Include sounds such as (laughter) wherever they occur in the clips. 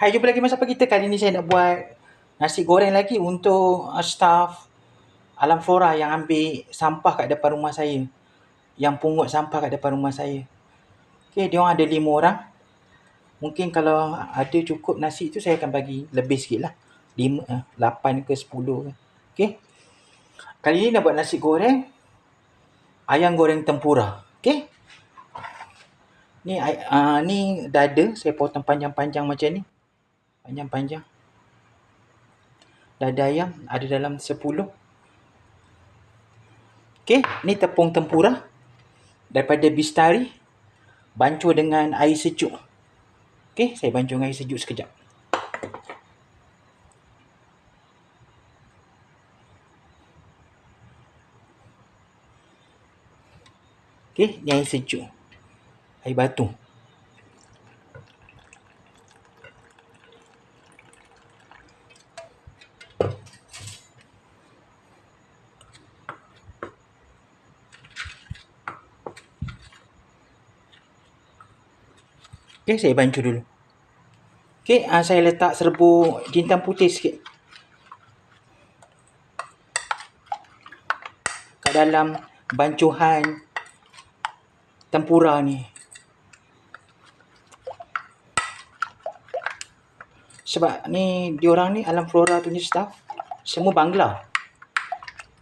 Hai, jumpa lagi Masa kita. Kali ni saya nak buat nasi goreng lagi untuk uh, staff Alam Flora yang ambil sampah kat depan rumah saya. Yang pungut sampah kat depan rumah saya. Okay, dia orang ada lima orang. Mungkin kalau ada cukup nasi tu saya akan bagi lebih sikit lah. Lima, uh, lapan ke sepuluh. Okay. Kali ni nak buat nasi goreng. Ayam goreng tempura. Okay. Ni uh, ni dada saya potong panjang-panjang macam ni. Panjang-panjang. Dada ayam ada dalam 10. Okey, ni tepung tempura daripada Bistari. Bancuh dengan air sejuk. Okey, saya bancuh dengan air sejuk sekejap. Okey, ni air sejuk air batu. Okay, saya bancuh dulu. Okay, uh, saya letak serbuk jintan putih sikit. Kat dalam bancuhan tempura ni. Sebab ni diorang ni alam flora punya staff semua Bangla.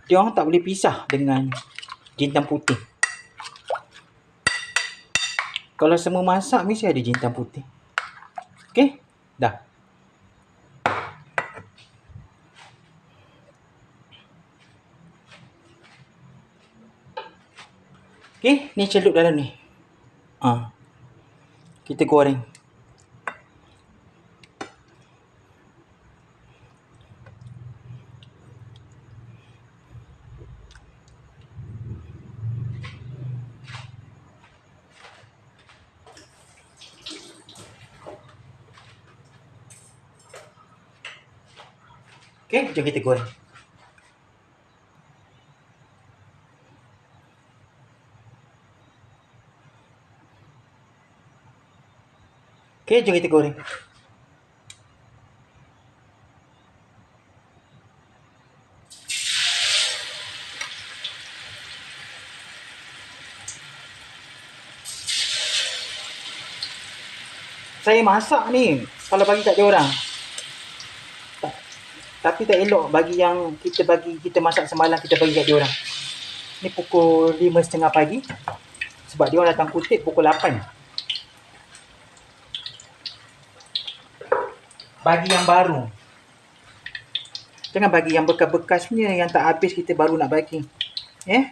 Dia orang tak boleh pisah dengan jintan putih. Kalau semua masak mesti ada jintan putih. Okey? Dah. Okey, ni celup dalam ni. Ah. Ha. Kita goreng. Okey, jom kita goreng. Okey, jom kita goreng. Saya masak ni kalau bagi kat dia orang. Tapi tak elok bagi yang kita bagi kita masak semalam kita bagi kat dia orang. Ni pukul 5.30 pagi. Sebab dia orang datang kutip pukul 8. Bagi yang baru. Jangan bagi yang bekas-bekas punya yang tak habis kita baru nak bagi. Eh?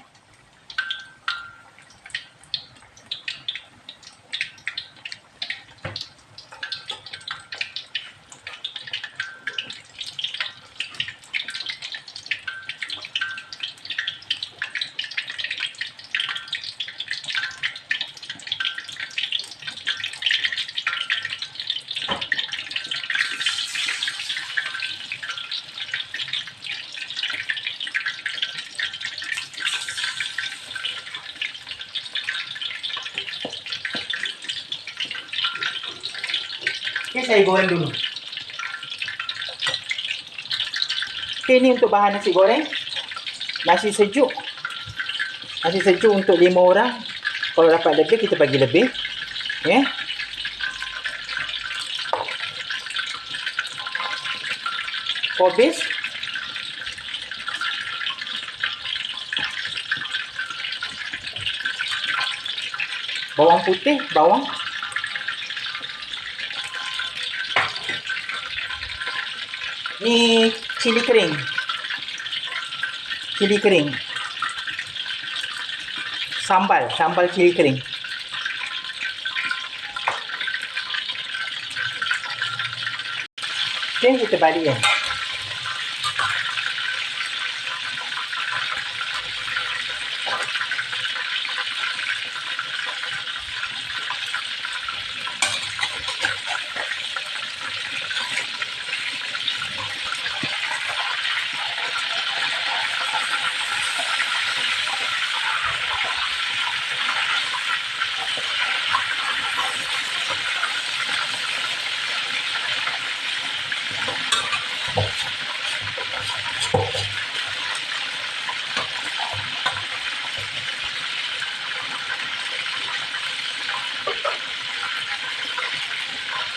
Okay, saya goreng dulu. Okay, ni untuk bahan nasi goreng. Nasi sejuk. Nasi sejuk untuk lima orang. Kalau dapat lebih, kita bagi lebih. Okay. Kobis. Bawang putih, bawang. Ni cili kering. Cili kering. Sambal, sambal cili kering. Okay, kita balik ya.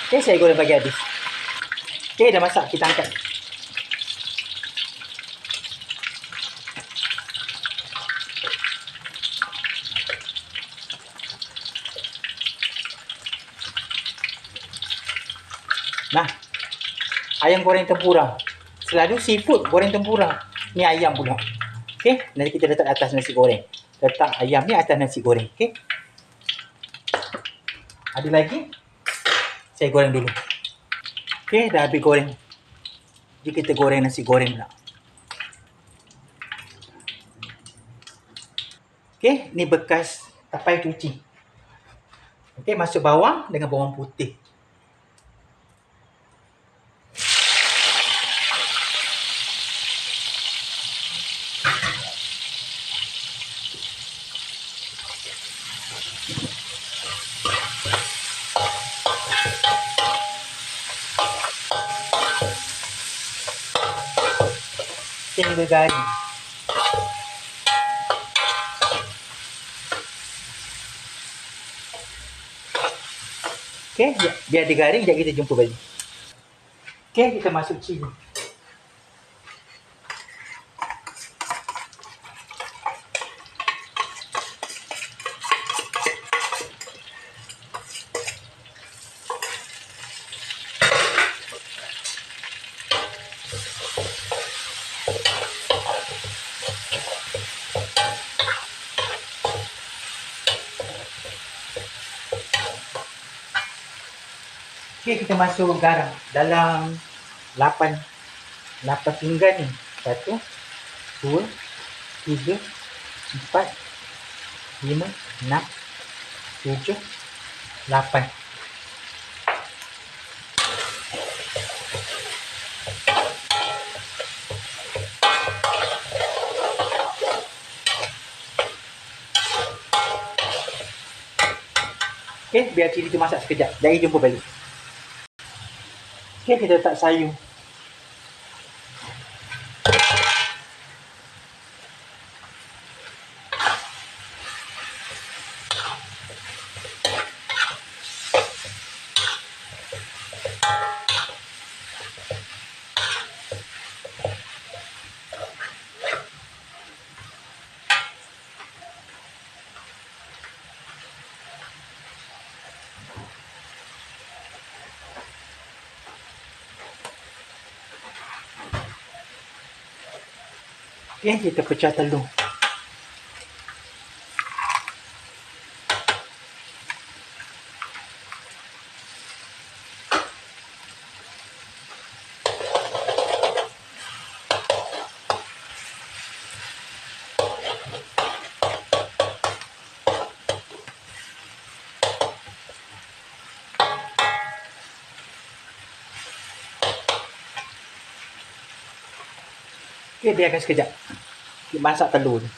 Okay, saya goreng bagi habis. Okay, dah masak. Kita angkat. Nah, ayam goreng tempura. Selalu seafood goreng tempura. Ni ayam pula. Okay, nanti kita letak atas nasi goreng. Letak ayam ni atas nasi goreng. Okay. Ada lagi? Saya goreng dulu. Okay, dah habis goreng. Jadi kita goreng nasi goreng pula. Okay, ni bekas tapai cuci. Okay, masuk bawang dengan bawang putih. Sehingga garing. Okay, biar, dia garing, sekejap kita jumpa balik. Okay, kita masuk cili. Okay, kita masuk garam dalam 8 8 pinggan ni. 1 2 3 4 5 6 7 8 Okay, biar cili tu masak sekejap. Jadi jumpa balik. Kita letak sayur. Okay, kita pecah telur. Okay, biarkan sekejap. Kita masak telur ni.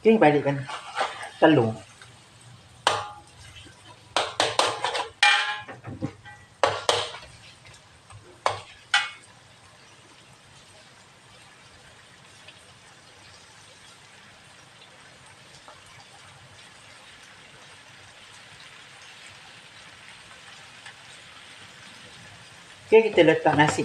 Okay, balikkan telur. Okay, kita letak nasi.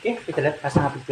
Okay, kita lihat, nasa hapit.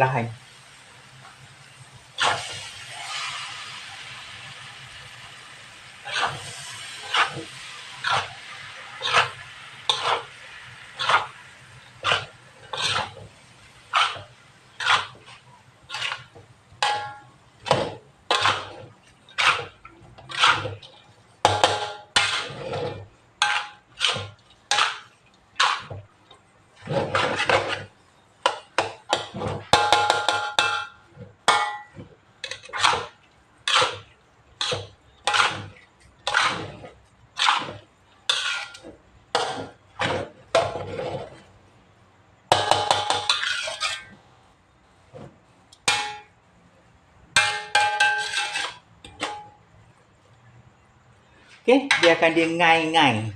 Okay, biarkan dia ngai-ngai.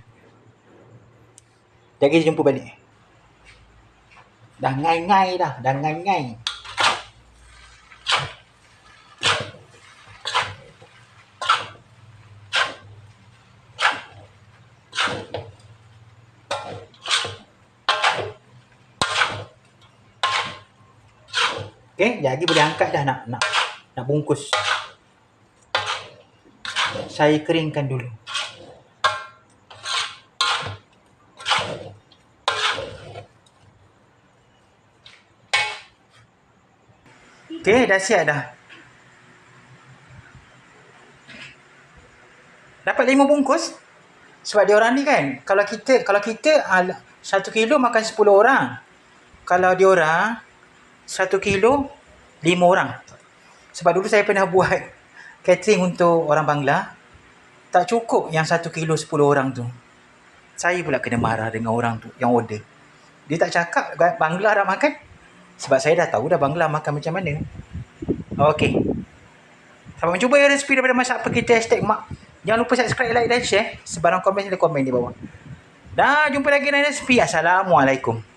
Jangan jumpa balik. Dah ngai-ngai dah, dah ngai-ngai. Sekejap lagi boleh angkat dah nak nak nak bungkus. Saya keringkan dulu. Okay, dah siap dah. Dapat lima bungkus. Sebab dia orang ni kan, kalau kita kalau kita satu kilo makan sepuluh orang. Kalau dia orang satu kilo lima orang. Sebab dulu saya pernah (laughs) buat catering untuk orang Bangla. Tak cukup yang satu kilo sepuluh orang tu. Saya pula kena marah dengan orang tu yang order. Dia tak cakap Bangla nak makan. Sebab saya dah tahu dah Bangla makan macam mana. Okey. Selamat mencuba ya resipi daripada masak apa kita hashtag mak. Jangan lupa subscribe, like dan share. Sebarang komen sila komen di bawah. Dah jumpa lagi dalam resipi. Assalamualaikum.